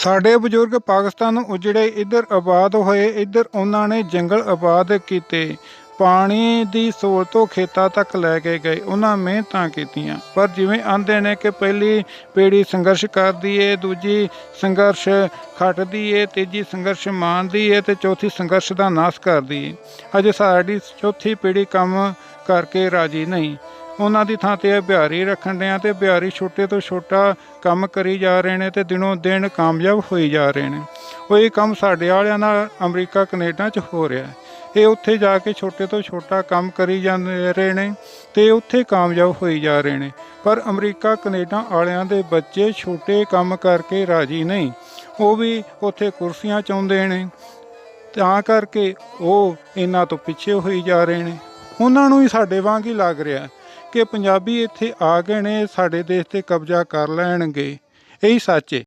ਸਾਡੇ ਬਜ਼ੁਰਗ ਪਾਕਿਸਤਾਨ ਨੂੰ ਉਜੜੇ ਇੱਧਰ ਆਬਾਦ ਹੋਏ, ਇੱਧਰ ਉਹਨਾਂ ਨੇ ਜੰਗਲ ਆਬਾਦ ਕੀਤੇ। ਪਾਣੀ ਦੀ ਸਹੂਲਤ ਖੇਤਾਂ ਤੱਕ ਲੈ ਕੇ ਗਏ। ਉਹਨਾਂ ਮਿਹਨਤਾਂ ਕੀਤੀਆਂ। ਪਰ ਜਿਵੇਂ ਆਂਦੇ ਨੇ ਕਿ ਪਹਿਲੀ ਪੀੜ੍ਹੀ ਸੰਘਰਸ਼ ਕਰਦੀ ਏ, ਦੂਜੀ ਸੰਘਰਸ਼ ਖੱਟਦੀ ਏ, ਤੀਜੀ ਸੰਘਰਸ਼ ਮਾਣਦੀ ਏ ਤੇ ਚੌਥੀ ਸੰਘਰਸ਼ ਦਾ ਨਾਸ਼ ਕਰਦੀ ਏ। ਅਜੇ ਸਾਡੀ ਚੌਥੀ ਪੀੜ੍ਹੀ ਕੰਮ ਕਰਕੇ ਰਾਜੀ ਨਹੀਂ। ਉਹਨਾਂ ਦੀ ਥਾਂ ਤੇ ਇਹ ਬਿਹਾਰੀ ਰੱਖਣ ਡਿਆ ਤੇ ਬਿਹਾਰੀ ਛੋਟੇ ਤੋਂ ਛੋਟਾ ਕੰਮ ਕਰੀ ਜਾ ਰਹੇ ਨੇ ਤੇ ਦਿਨੋਂ ਦਿਨ ਕਾਮਯਾਬ ਹੋਈ ਜਾ ਰਹੇ ਨੇ। ਉਹ ਇਹ ਕੰਮ ਸਾਡੇ ਵਾਲਿਆਂ ਨਾਲ ਅਮਰੀਕਾ, ਕੈਨੇਡਾ 'ਚ ਹੋ ਰਿਹਾ ਹੈ। ਇਹ ਉੱਥੇ ਜਾ ਕੇ ਛੋਟੇ ਤੋਂ ਛੋਟਾ ਕੰਮ ਕਰੀ ਜਾਂਦੇ ਰਹੇ ਨੇ ਤੇ ਉੱਥੇ ਕਾਮਯਾਬ ਹੋਈ ਜਾ ਰਹੇ ਨੇ। ਪਰ ਅਮਰੀਕਾ, ਕੈਨੇਡਾ ਵਾਲਿਆਂ ਦੇ ਬੱਚੇ ਛੋਟੇ ਕੰਮ ਕਰਕੇ ਰਾਜੀ ਨਹੀਂ। ਉਹ ਵੀ ਉੱਥੇ ਕੁਰਸੀਆਂ ਚਾਹੁੰਦੇ ਨੇ। ਤਾਂ ਕਰਕੇ ਉਹ ਇਹਨਾਂ ਤੋਂ ਪਿੱਛੇ ਹੋਈ ਜਾ ਰਹੇ ਨੇ। ਉਹਨਾਂ ਨੂੰ ਵੀ ਸਾਡੇ ਵਾਂਗ ਹੀ ਲੱਗ ਰਿਹਾ ਕਿ ਪੰਜਾਬੀ ਇੱਥੇ ਆ ਗਏ ਨੇ, ਸਾਡੇ ਦੇਸ਼ ਤੇ ਕਬਜ਼ਾ ਕਰ ਲੈਣਗੇ। ਇਹੀ ਸੱਚ ਹੈ